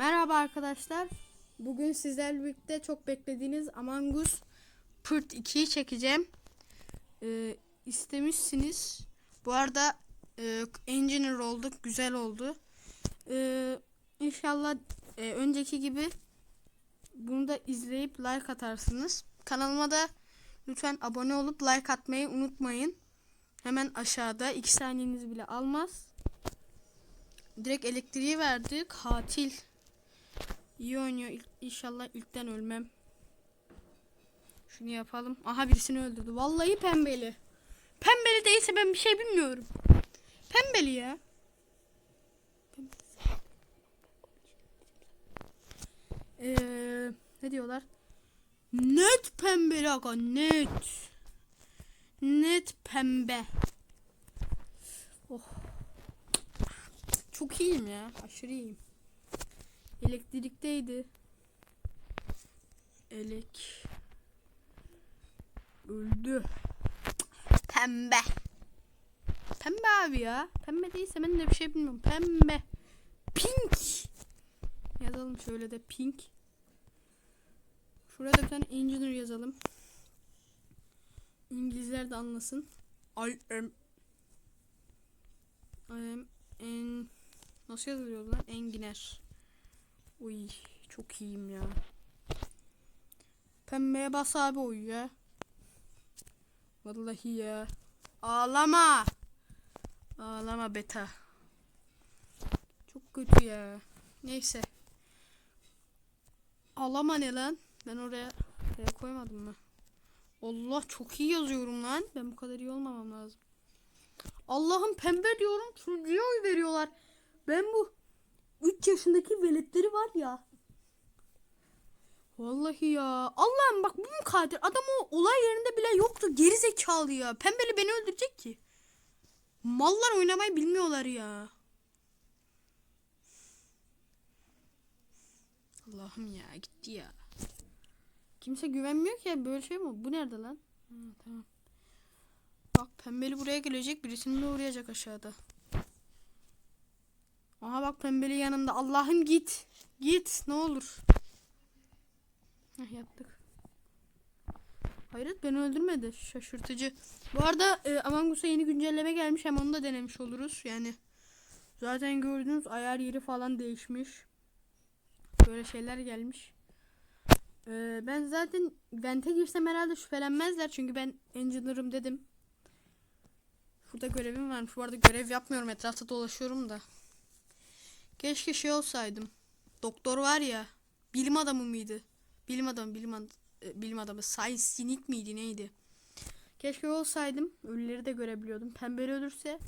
Merhaba arkadaşlar. Bugün sizlerle birlikte çok beklediğiniz Among Us Pırt 2'yi çekeceğim. Ee, istemişsiniz. Bu arada e, engineer olduk. Güzel oldu. Ee, inşallah e, önceki gibi bunu da izleyip like atarsınız. Kanalıma da lütfen abone olup like atmayı unutmayın. Hemen aşağıda 2 saniyenizi bile almaz. Direkt elektriği verdi. Katil. İyi oynuyor. İlk- İnşallah ilkten ölmem. Şunu yapalım. Aha birisini öldürdü. Vallahi pembeli. Pembeli değilse ben bir şey bilmiyorum. Pembeli ya. Ee, ne diyorlar? Net pembeli aga net. Net pembe. Oh. Çok iyiyim ya. Aşırı iyiyim. Elektrikteydi. Elek. Öldü. Pembe. Pembe abi ya. Pembe değilse ben de bir şey bilmiyorum. Pembe. Pink. Yazalım şöyle de pink. Şurada bir tane engineer yazalım. İngilizler de anlasın. I am I am en nasıl yazılıyor lan? Engineer. Uy çok iyiyim ya. Pembeye bas abi ya. Vallahi ya. Ağlama. Ağlama beta. Çok kötü ya. Neyse. Ağlama ne lan? Ben oraya, oraya koymadım mı? Allah çok iyi yazıyorum lan. Ben bu kadar iyi olmamam lazım. Allah'ım pembe diyorum. Çocuğa oy veriyorlar. Ben bu 3 yaşındaki veletleri var ya. Vallahi ya. Allah'ım bak bu mu katil? Adam o olay yerinde bile yoktu. Geri zekalı ya. Pembeli beni öldürecek ki. Mallar oynamayı bilmiyorlar ya. Allah'ım ya gitti ya. Kimse güvenmiyor ki ya böyle şey mi? Bu nerede lan? Ha, tamam. Bak pembeli buraya gelecek birisini de uğrayacak aşağıda. Aha bak pembeli yanımda. Allah'ım git. Git ne olur. Heh, yaptık. Hayret beni öldürmedi. Şaşırtıcı. Bu arada e, Among Us'a yeni güncelleme gelmiş. Hem onu da denemiş oluruz. Yani zaten gördüğünüz ayar yeri falan değişmiş. Böyle şeyler gelmiş. E, ben zaten vente girsem herhalde şüphelenmezler. Çünkü ben engineer'ım dedim. Burada görevim varmış. Bu arada görev yapmıyorum. Etrafta dolaşıyorum da. Keşke şey olsaydım. Doktor var ya. Bilim adamı mıydı? Bilim adamı, bilim, ad- e, bilim adamı. Science miydi neydi? Keşke olsaydım. Ölüleri de görebiliyordum. Pembeli ölürse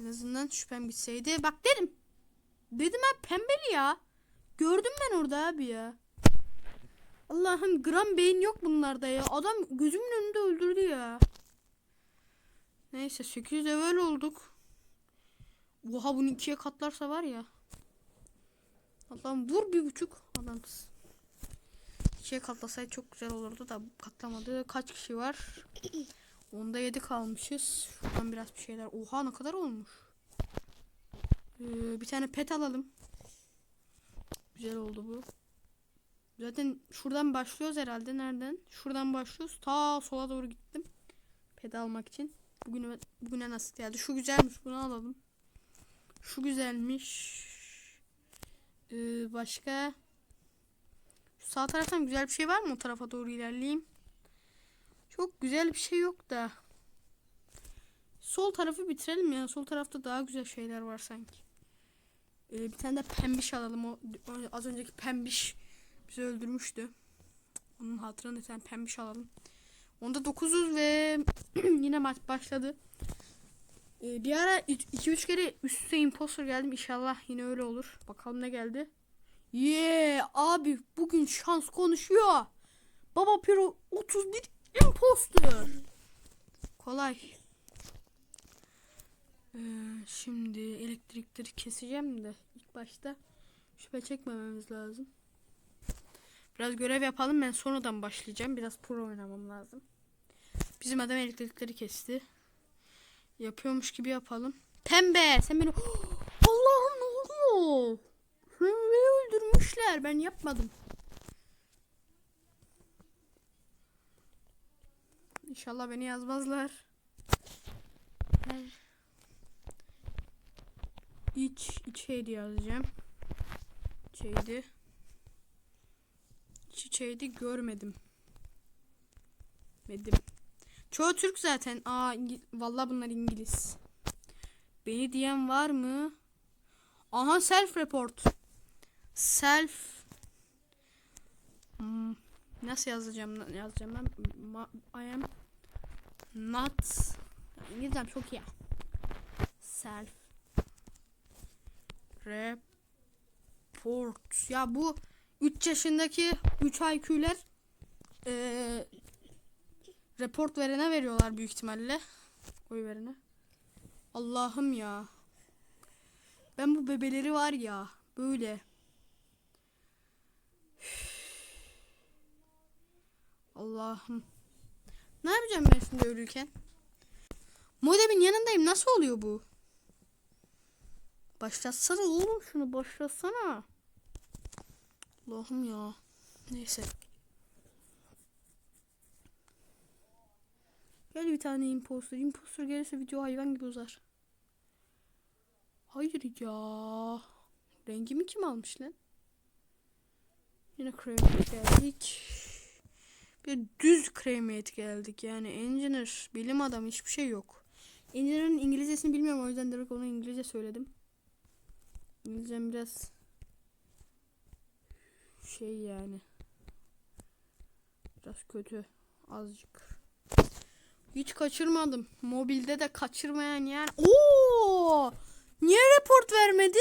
en azından şüphem gitseydi. Bak derim. Dedim ben pembeli ya. Gördüm ben orada abi ya. Allah'ım gram beyin yok bunlarda ya. Adam gözümün önünde öldürdü ya. Neyse 8 level olduk. Oha bunu ikiye katlarsa var ya. Allah'ım vur bir buçuk adamsın. İkiye katlasaydı çok güzel olurdu da katlamadı. Kaç kişi var? Onda 7 kalmışız. Şuradan biraz bir şeyler. Oha ne kadar olmuş. Ee, bir tane pet alalım. Güzel oldu bu. Zaten şuradan başlıyoruz herhalde. Nereden? Şuradan başlıyoruz. Ta sola doğru gittim. Pet almak için. Bugüne, bugüne nasıl geldi? Şu güzelmiş. Bunu alalım. Şu güzelmiş. Ee, başka sağ taraftan güzel bir şey var mı? O tarafa doğru ilerleyeyim. Çok güzel bir şey yok da. Sol tarafı bitirelim ya. Sol tarafta daha güzel şeyler var sanki. Ee, bir tane de pembiş alalım. O, o az önceki pembiş bizi öldürmüştü. Onun hatırına bir tane pembiş alalım. Onda 900 ve yine maç başladı. Ee, bir ara 2-3 kere üst üste imposter geldim. İnşallah yine öyle olur. Bakalım ne geldi. Yeah abi bugün şans konuşuyor. Baba Piro 31 imposter. Kolay. Ee, şimdi elektrikleri keseceğim de ilk başta şüphe çekmememiz lazım. Biraz görev yapalım ben sonradan başlayacağım. Biraz pro oynamam lazım. Bizim adam elektrikleri kesti. Yapıyormuş gibi yapalım. Pembe sen beni... Allah'ım ne oluyor? Beni öldürmeye beyler ben yapmadım. İnşallah beni yazmazlar. İç içeydi yazacağım. İçeydi. İç içeydi görmedim. Medim. Çoğu Türk zaten. Aa İngi- vallahi bunlar İngiliz. Beni diyen var mı? Aha self report. Self Hmm, nasıl yazacağım yazacağım ben Ma- I am not İngilizcem çok iyi. Self report. Ya bu 3 yaşındaki 3 IQ'ler eee report verene veriyorlar büyük ihtimalle. Oy verene. Allah'ım ya. Ben bu bebeleri var ya böyle. Allah'ım. Ne yapacağım ben şimdi ölürken? Modemin yanındayım. Nasıl oluyor bu? Başlatsana oğlum şunu başlatsana. Allah'ım ya. Neyse. Gel bir tane imposter. Imposter gelirse video hayvan gibi uzar. Hayır ya. Rengimi kim almış lan? Yine kremiyet geldik. Bir düz kremiyet geldik. Yani engineer, bilim adamı hiçbir şey yok. Engineer'ın İngilizcesini bilmiyorum o yüzden direkt onu İngilizce söyledim. İngilizcem biraz şey yani. Biraz kötü. Azıcık. Hiç kaçırmadım. Mobilde de kaçırmayan yani. Oo! Niye report vermedi?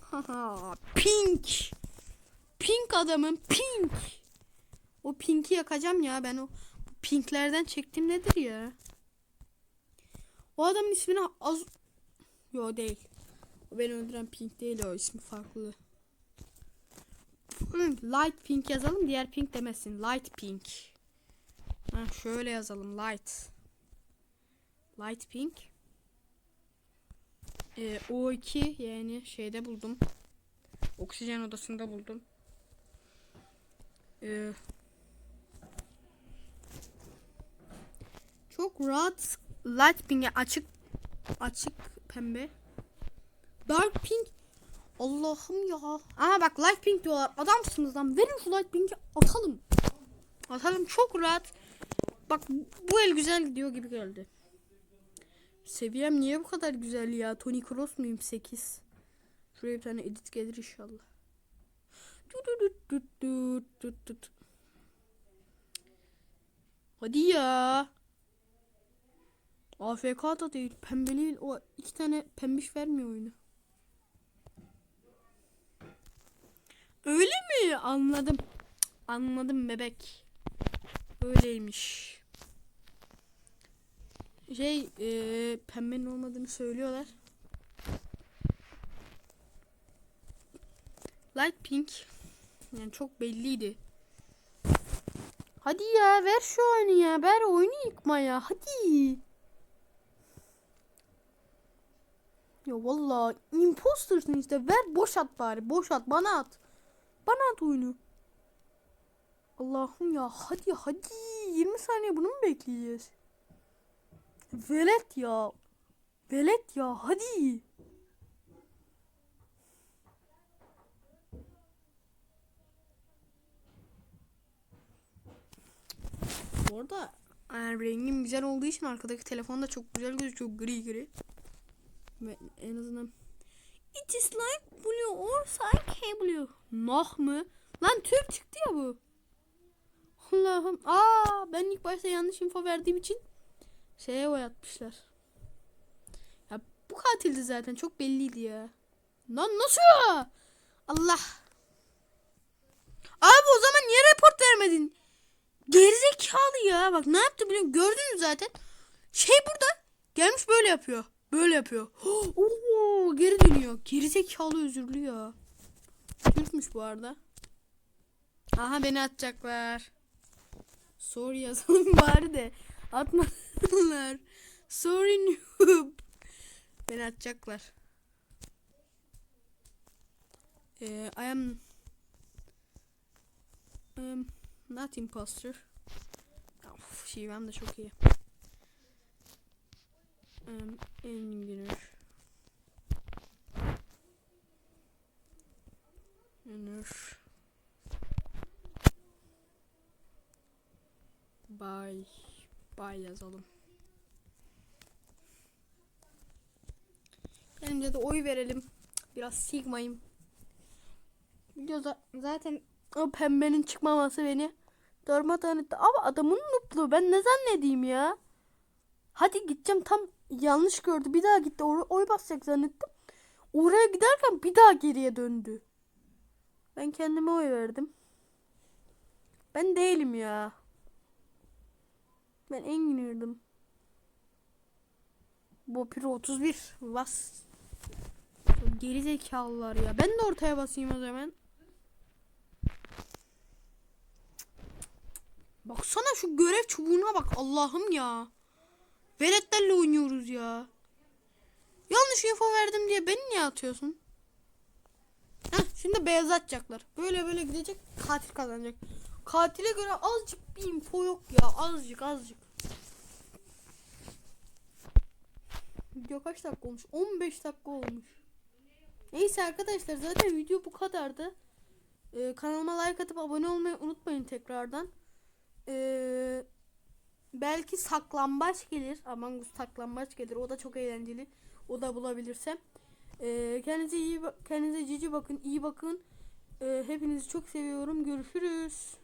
Haha, pink. Pink adamın pink. O pinki yakacağım ya ben o pinklerden çektim nedir ya? O adamın ismini az Yo değil. O beni öldüren pink değil o ismi farklı. Light pink yazalım diğer pink demesin. Light pink. Ha, şöyle yazalım light. Light pink. Ee, O2 yani şeyde buldum. Oksijen odasında buldum. Ee, çok rahat light pink'e açık açık pembe. Dark pink Allah'ım ya. Aha bak light pink diyorlar. Adamsınız lan. Verin şu light pink'i atalım. Atalım çok rahat. Bak bu el güzel gidiyor gibi geldi. Seviyem niye bu kadar güzel ya? Tony Cross muyum 8? Şuraya bir tane edit gelir inşallah. Hadi ya. AFK da değil. Pembeli o iki tane pembiş vermiyor oyunu. Öyle mi? Anladım. Anladım bebek. Öyleymiş. Şey e, pembenin olmadığını söylüyorlar. Light pink. Yani çok belliydi. Hadi ya ver şu oyunu ya. Ver oyunu yıkma ya. Hadi. Ya vallahi impostersın işte. Ver boş at bari. Boş at. Bana at. Bana at oyunu. Allah'ım ya. Hadi hadi. 20 saniye bunu mu bekleyeceğiz? Velet ya. Velet ya. Hadi. Bu arada yani rengim güzel olduğu için arkadaki telefon da çok güzel gözüküyor gri gri. Ve en azından It is like blue or like blue. Nah mı? Lan Türk çıktı ya bu. Allah'ım. Aa ben ilk başta yanlış info verdiğim için şeye oynatmışlar. Ya bu katildi zaten çok belliydi ya. Lan nasıl? Allah. Abi o zaman niye report vermedin? Gerizekalı ya. Bak ne yaptı biliyor musun? Gördünüz zaten. Şey burada. Gelmiş böyle yapıyor. Böyle yapıyor. Oo, geri dönüyor. Gerizekalı özürlü ya. Türkmüş bu arada. Aha beni atacaklar. Sorry yazalım bari de. Atmadılar. Sorry noob. Beni atacaklar. Ee, I am um, not imposter. Of, şivem de çok iyi. Um, engineer. Engineer. Bay. Bay yazalım. Bence de oy verelim. Biraz sigmayım. Zaten o pembenin çıkmaması beni darmadağın etti. Ama adamın mutlu. Ben ne zannedeyim ya? Hadi gideceğim tam yanlış gördü. Bir daha gitti. Or- oy basacak zannettim. Oraya giderken bir daha geriye döndü. Ben kendime oy verdim. Ben değilim ya. Ben enginirdim. Bopiro 31. Bas. Geri zekalılar ya. Ben de ortaya basayım o zaman. Baksana şu görev çubuğuna bak Allah'ım ya. Veletlerle oynuyoruz ya. Yanlış info verdim diye beni niye atıyorsun? Heh, şimdi beyaz atacaklar. Böyle böyle gidecek katil kazanacak. Katile göre azıcık bir info yok ya. Azıcık azıcık. Video kaç dakika olmuş? 15 dakika olmuş. Neyse arkadaşlar zaten video bu kadardı. Ee, kanalıma like atıp abone olmayı unutmayın tekrardan. Ee, belki saklambaç gelir. Among Us saklambaç gelir. O da çok eğlenceli. O da bulabilirsem. Ee, kendinize iyi kendinize cici bakın, iyi bakın. Ee, hepinizi çok seviyorum. Görüşürüz.